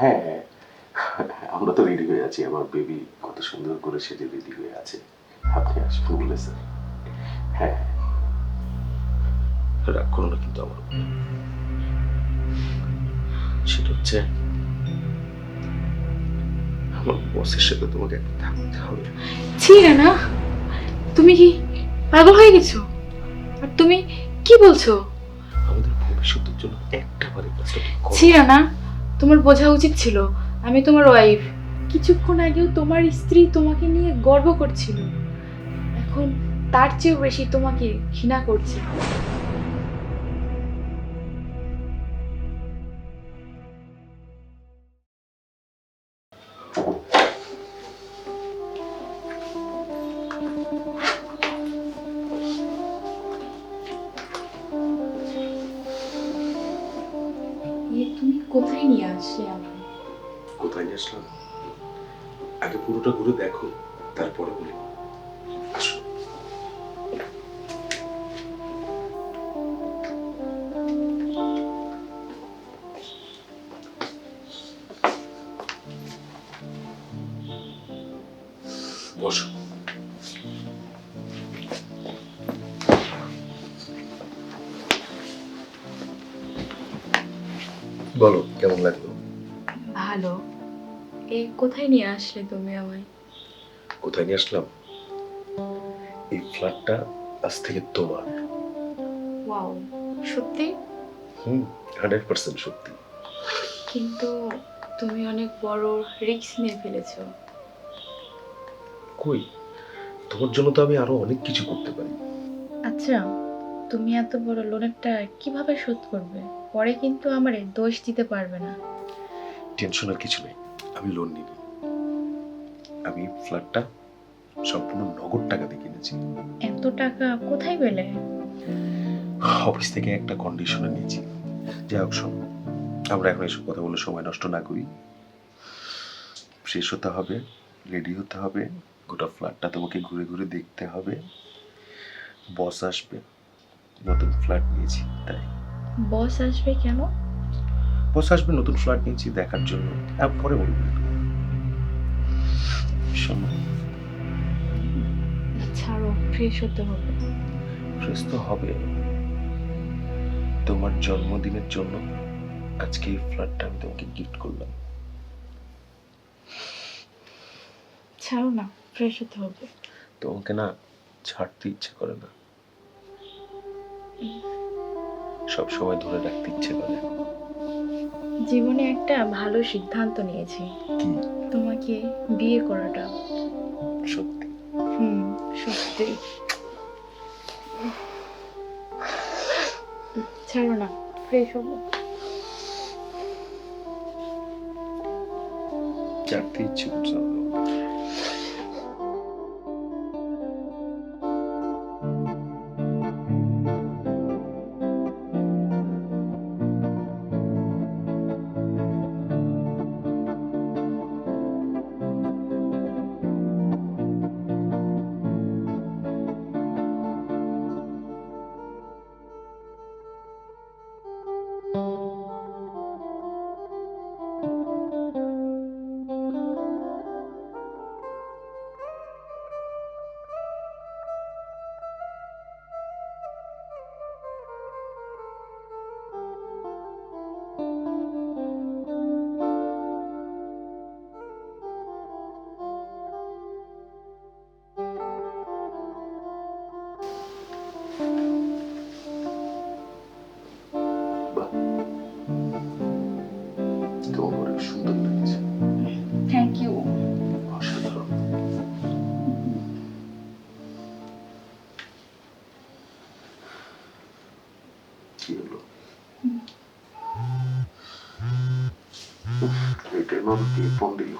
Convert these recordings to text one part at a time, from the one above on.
হ্যাঁ আমরা তো রেডি হয়ে আছি। আমার বেবি কত সুন্দর করে সেজে রেডি হয়ে আছে। আপনি আসবেন বলে স্যার হ্যাঁ রাগ করো না কিন্তু আমার সেটা হচ্ছে আমার বসের সাথে তোমাকে একটু থাকতে হবে। ছি না তুমি কি পাগল হয়ে গেছো? আর তুমি কি বলছো? আমাদের ভবিষ্যতের জন্য একটা বারে কাজটা ঠিক না তোমার বোঝা উচিত ছিল। আমি তোমার ওয়াইফ কিছুক্ষণ আগেও তোমার স্ত্রী তোমাকে নিয়ে গর্ব করছিল। এখন তার চেয়েও বেশি তোমাকে ঘৃণা করছে। কোথায় আসলাম। আগে পুরোটা ঘুরে দেখো তারপরে বলি। এ কোথায় নিয়ে আসলে তুমি আমায়? কোথায় নিয়ে আসলাম? এই ফ্ল্যাটটা আজ থেকে তোমার। ওয়াও সত্যি? হুম হান্ড্রেড পার্সেন্ট সত্যি। কিন্তু তুমি অনেক বড় রিস্ক নিয়ে ফেলেছো। কই? তোমার জন্য তো আমি আরও অনেক কিছু করতে পারি। আচ্ছা তুমি এত বড় লোনেরটা কীভাবে শোধ করবে? পরে কিন্তু আমারে দোষ দিতে পারবে না। টেনশনের কিছু নেই। আমি লোন নিইনি আমি ফ্ল্যাটটা সম্পূর্ণ নগদ টাকা দিয়ে কিনেছি। এত টাকা কোথায় পেলে? অফিস থেকে একটা কন্ডিশনে নিয়েছি। যাই হোক শোনো আমরা এখন এসব কথা বলে সময় নষ্ট না করি। শেষ হতে হবে রেডি হতে হবে গোটা ফ্ল্যাটটা তোমাকে ঘুরে ঘুরে দেখতে হবে। বস আসবে নতুন ফ্ল্যাট নিয়েছি তাই। বস আসবে কেন? বস আসবে নতুন ফ্ল্যাট নিয়েছি দেখার জন্য। পরে বলব। শোনো। ছাড়ো ফ্রেশ হতে হবে। ফ্রেশ তো হবে। তোমার জন্মদিনের জন্য আজকে এই ফ্ল্যাটটা আমি তোমাকে গিফট করলাম। ছাড়ো না ফ্রেশ হতে হবে। তোমাকে না ছাড়তে ইচ্ছে করে না। সব সময় ধরে রাখতে ইচ্ছে করে। জীবনে একটা ভালো সিদ্ধান্ত নিয়েছি। কি? তোমাকে বিয়ে করাটা। সত্যি? হুম সত্যি। ছাড়ো না ফ্রেশ হব। চাকরি ইচ্ছে করছে। কে ফোন দিল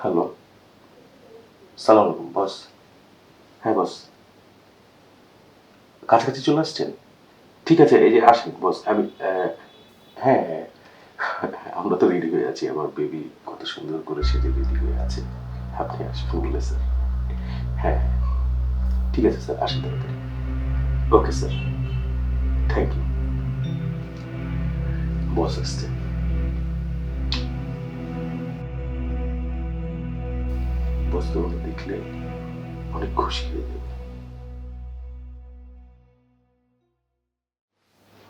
হ্যালো সালাম আলাইকুম বস হ্যাঁ বস কাছাকাছি চলে আসছেন? ঠিক আছে, এই যে আসেন বস আমি হ্যাঁ হ্যাঁ আমরা তো রেডি হয়ে আছি। আমার বেবি কত সুন্দর করে সেজে রেডি হয়ে আছে। আপনি আসবেন বলে স্যার হ্যাঁ ঠিক আছে স্যার আসেন তাড়াতাড়ি। Okay sir thank you boss আসছে বস তোমাকে দেখলে অনেক খুশি হয়ে যাবে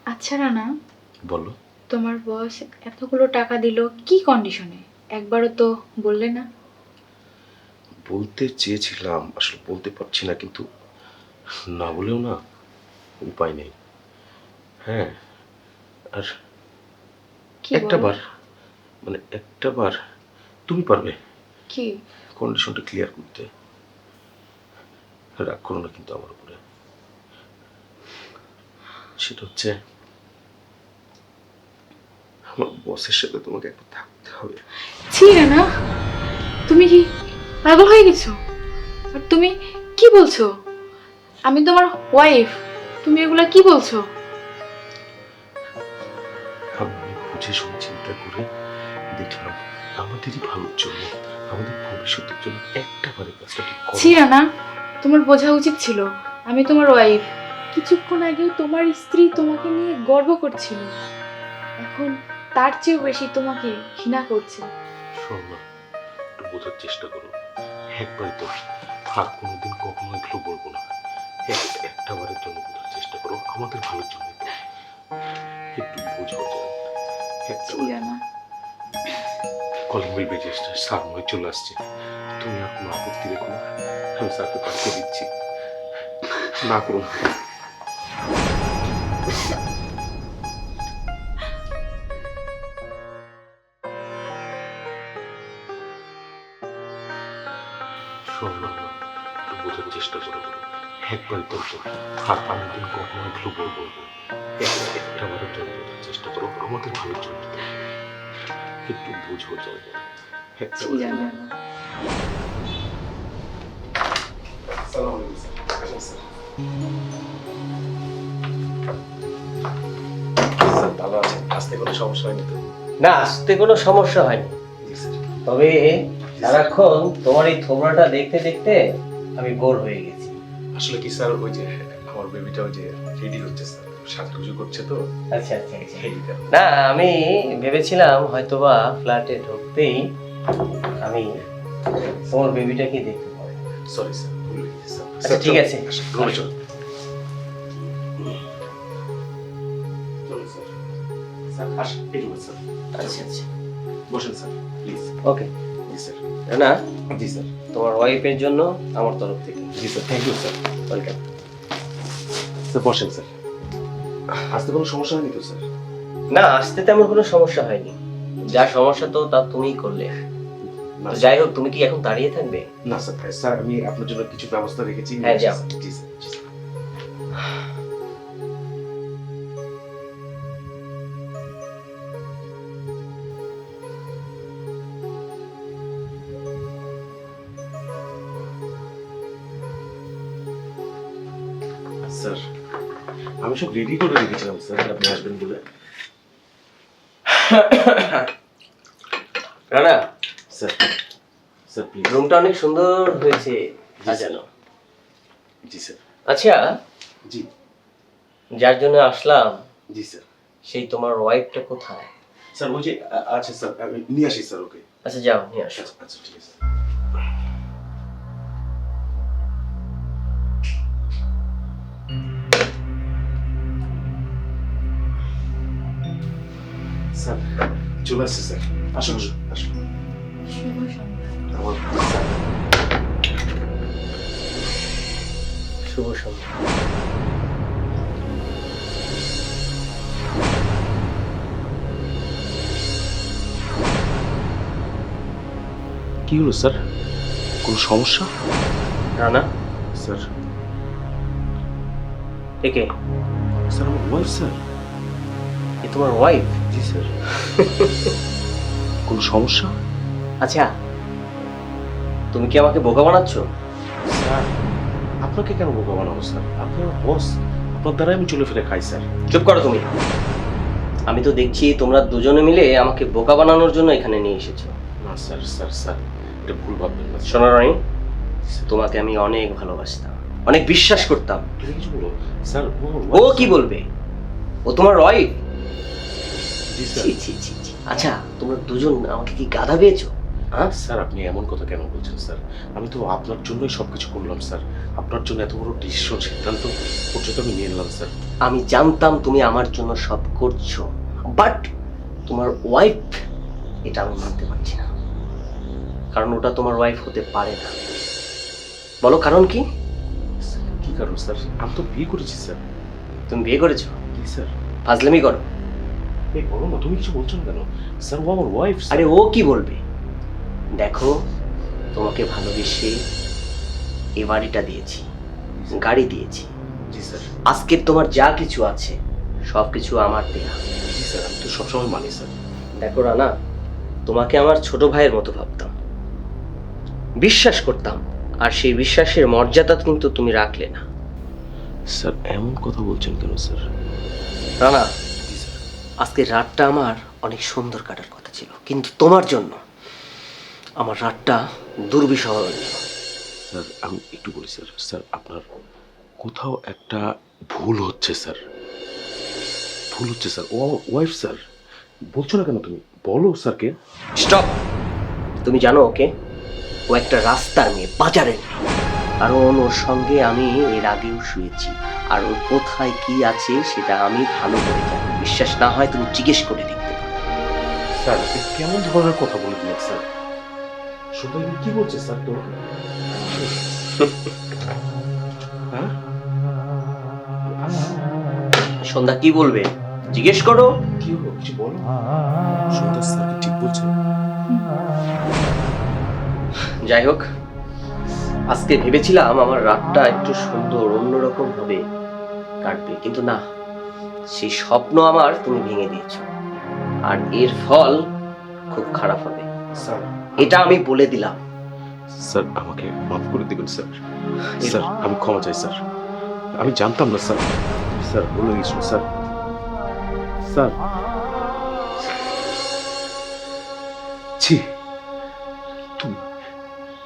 আচ্ছা রানা। বলো। তোমার বস এতগুলো টাকা দিল কি কন্ডিশনে একবারও তো বললে না। বলতে চেয়েছিলাম আসলে বলতে পারছি না কিন্তু না বলেও না। উপায় নেই। হ্যাঁ আর কি একটা বার মানে একটা বার তুমি পারবে। কি? কন্ডিশনটা ক্লিয়ার করতে। রাগ করো না কিন্তু আমার উপরে। সেটা হচ্ছে আমার বসের সাথে তোমাকে একবার থাকতে হবে। রানা তুমি কি পাগল হয়ে গেছো? আর তুমি কি বলছো? আমি তোমার ওয়াইফ তুমি এগুলা কি বলছো? আমি বুঝে শুনে চিন্তা করে দেখলাম আমাদেরই ভালোর জন্য আমাদের ভবিষ্যতের জন্য একটা বারে কাজটা ঠিক করো। রানা তোমার বোঝা উচিত ছিল। আমি তোমার ওয়াইফ কিছুক্ষণ আগেও তোমার স্ত্রী তোমাকে নিয়ে গর্ব করছিল। এখন তার চেয়েও বেশি তোমাকে ঘৃণা করছে। শোন না একটু বোঝার চেষ্টা করো। একবারই তো আর কোনোদিন কখনো এগুলো বলব না। একটা বারের জন্য বোঝার চেষ্টা করো আমাদের ভালোর জন্য একটু ছি রানা কলিং বেল বেজে এসছে স্যার মনে চলে আসছে। তুমি আর কোনো আপত্তি রেখো না আমি স্যারকে পাঠিয়ে দিচ্ছি। না করুন একবার আর কোনোদিন কখনো বলব একটা চেষ্টা করো আমাদের জন্য একটু বুঝো ভালো আসতে কোনো সমস্যা হয়নি তো? না আসতে কোনো সমস্যা হয়নি। তবে সারাক্ষণ তোমার এই থোবড়াটা দেখতে দেখতে আমি বোর হয়ে গেছি। আসলে কি স্যার ওই যে আমার বেবিটা ওই যে রেডি হচ্ছে স্যার সাজুগুজু করছে তো। আচ্ছা আচ্ছা আচ্ছা। না আমি ভেবেছিলাম হয়তোবা ফ্ল্যাটে ঢুকতেই আমি তোমার বেবিটাকে দেখতে পাবো। সরি স্যার ভুলে গেছি স্যার আচ্ছা, ঠিক আছে। রুমে স্যার আচ্ছা আচ্ছা। বসেন স্যার প্লিজ ওকে জি স্যার না জি স্যার। তোমার ওয়াইফের জন্য আমার তরফ থেকে। জি sir thank you sir. Welcome sir বসেন স্যার। আসতে কোনো সমস্যা হয়নি তো স্যার? না আসতে তেমন কোনো সমস্যা হয়নি। যা সমস্যা তো তা তুমিই করলে। তো যাই হোক তুমি কি এখন দাঁড়িয়ে থাকবে? না স্যার স্যার আমি আপনার জন্য কিছু ব্যবস্থা রেখেছি। হ্যাঁ, যাও। জি স্যার জি স্যার স্যার। রেডি করে রেখেছিলাম স্যার আপনি আসবেন বলে। রানা স্যার স্যার প্লিজ রুমটা অনেক সুন্দর হয়েছে। সাজানো জি স্যার আচ্ছা। জি। যার জন্য আসলাম জি স্যার সেই তোমার ওয়াইফটা কোথায়? স্যার ওই যে আচ্ছা স্যার নিয়ে আসি স্যার ওকে। আচ্ছা যাও নিয়ে আসো। আচ্ছা আচ্ছা ঠিক আছে। স্যার। চলে আসছে স্যার। আসুন আসুন শুভ সন্ধ্যা। কি হলো স্যার? কোনো সমস্যা? রানা স্যার। একে স্যার আমার ওয়াইফ স্যার। এ তোমার ওয়াইফ জি স্যার। কোনো সমস্যা? আচ্ছা তুমি কি আমাকে বোকা বানাচ্ছ? স্যার আপনাকে কেন বোকা বানাবো স্যার? আপনি আমার বস আপনার দ্বারাই আমি চলে ফিরে খাই স্যার। চুপ করো তুমি। আমি তো দেখছি তোমরা দুজনে মিলে আমাকে বোকা বানানোর জন্য এখানে নিয়ে এসেছ। না স্যার স্যার স্যার এটা ভুল ভাববেন না শোনো রানী তোমাকে আমি অনেক ভালোবাসতাম অনেক বিশ্বাস করতাম। স্যার ও কি বলবে? ও তোমার ওয়াইফ জি স্যার। ছি ছি ছি। ছি। আচ্ছা তোমরা দুজন আমাকে কি গাধা পেয়েছ? হ্যাঁ? স্যার আপনি এমন কথা কেন বলছেন স্যার? আমি তো আপনার জন্যই সব কিছু করলাম স্যার। আপনার জন্য এত বড় ডিসিশন সিদ্ধান্ত পর্যন্ত আমি নিয়ে নিলাম স্যার। আমি জানতাম তুমি আমার জন্য সব করছ বাট তোমার ওয়াইফ এটা আমি মানতে পারছি না। কারণ ওটা তোমার ওয়াইফ হতে পারে না। বলো কারণ কি? কি কারণ স্যার? আমি তো বিয়ে করেছি স্যার। তুমি বিয়ে করেছ? কি স্যার। ফাজলামি করো। এই বলো না তুমি কিছু বলছো না কেন? স্যার ও আমার ওয়াইফ আরে ও কি বলবে? দেখো তোমাকে ভালোবেসে এ বাড়িটা দিয়েছি গাড়ি দিয়েছি। জি স্যার। আজকের তোমার যা কিছু আছে সব কিছু আমার দেয়া। জি স্যার আমি তো সবসময় মানি স্যার। দেখো রানা তোমাকে আমার ছোট ভাইয়ের মতো ভাবতাম। বিশ্বাস করতাম আর সেই বিশ্বাসের মর্যাদা কিন্তু তুমি রাখলে না। স্যার এমন কথা বলছেন কেন স্যার? রানা আজকের রাতটা আমার অনেক সুন্দর কাটার কথা ছিল কিন্তু তোমার জন্য আমার রাতটা দুর্বিষহ স্যার আমি একটু বলি স্যার। স্যার আপনার কোথাও একটা ভুল হচ্ছে স্যার। ভুল হচ্ছে স্যার। ও ওয়াইফ স্যার। বলছো না কেন তুমি? বলো স্যারকে স্টপ! তুমি জানো ওকে? ও একটা রাস্তার মেয়ে বাজারের আর ওর সঙ্গে আমি এর আগেও শুয়েছি। আর ওর কোথায় কি আছে সেটা আমি ভালো করে জানি। বিশ্বাস না হয় তুমি জিজ্ঞেস করে দেখতে পারো। স্যার এ কেমন ধরনের কথা বলে দিলেন স্যার? সবাই কি বলছে স্যার তো? হ্যাঁ? সন্ধ্যা কি বলবে? জিজ্ঞেস করো। কি হলো কিছু বলো? সন্ধ্যা স্যার কি ঠিক বলছে? যাই হোক আজকে ভেবেছিলাম আমার রাতটা একটু সুন্দর অন্যরকম হবে কাটবে কিন্তু না। সেই স্বপ্ন আমার তুমি ভেঙে দিয়েছ। আর এর ফল খুব খারাপ হবে। স্যার। এটা আমি বলে দিলাম। স্যার আমাকে মাফ করে দিবেন স্যার। স্যার আমি ক্ষমা চাই স্যার। আমি জানতাম না স্যার। স্যার বলে গেছিল স্যার। স্যার। ছি। তুমি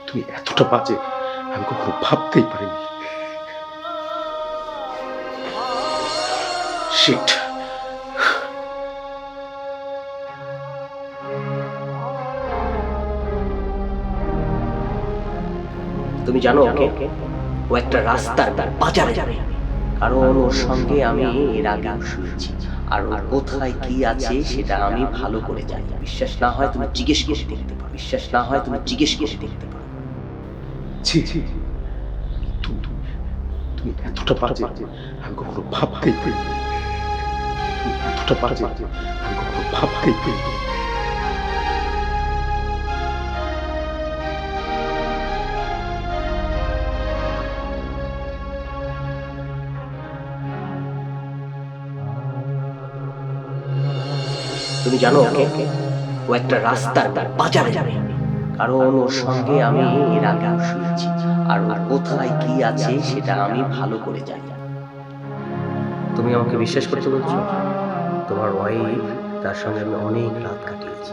তুমি এতটা বাজে আমি কখনো ভাবতেই পারিনি। শিট তুমি জানো ওকে? ও একটা রাস্তার তার বাজারে। যাবে কারণ ওর সঙ্গে আমি এর আগেও শুয়েছি আর ওর কোথায় কি আছে সেটা আমি ভালো করে জানি। বিশ্বাস না হয় তুমি জিজ্ঞেস করে দেখতে পারো। বিশ্বাস না হয় তুমি জিজ্ঞেস করে দেখতে পারো। ছি ছি তুমি এতটা বাজে। আমি কখনো ভাবতেই পারিনি তুমি জানো ওকে ও একটা রাস্তার তার বাজারে যাবে। কারণ ওর সঙ্গে আমি এর শুয়েছি আর কোথায় কি আছে, সেটা আমি ভালো করে জানি। তুমি আমাকে বিশ্বাস করতে বলছো? তোমার ওয়াইফ তার সঙ্গে আমি অনেক রাত কাটিয়েছি।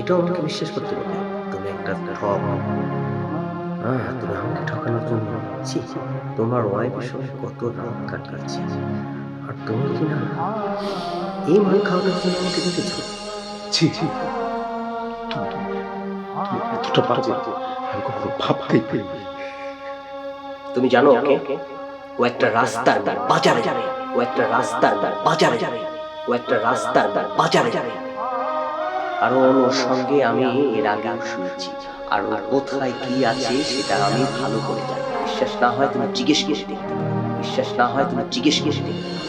এটাও আমাকে বিশ্বাস করতে বলে। তুমি একটা ঠক। হ্যাঁ তুমি আমাকে ঠকানোর জন্য ছি তোমার ওয়াইফের সঙ্গে কত রাত কাটিয়েছি। আর তুমি কি না এই মাল খাওয়ানোর জন্য আমাকে দেখেছ? ছি ছি তুমি তুমি- তুমি এতটা বাজে আমি কখনো ভাবতেই পারিনি। তুমি জানো ওকে? ও একটা রাস্তার তার বাজারে। যাবে ও একটা রাস্তার তার বাজারে, ও একটা রাস্তার তার বাজারে। কারণ ওর সঙ্গে আমি এর আগেও শুনেছি। আর ওর কোথায় কি আছে সেটা আমি ভালো করে জানি বিশ্বাস না হয় তুমি জিজ্ঞেস করে দেখতে বিশ্বাস না হয় তুমি জিজ্ঞেস করে দেখতে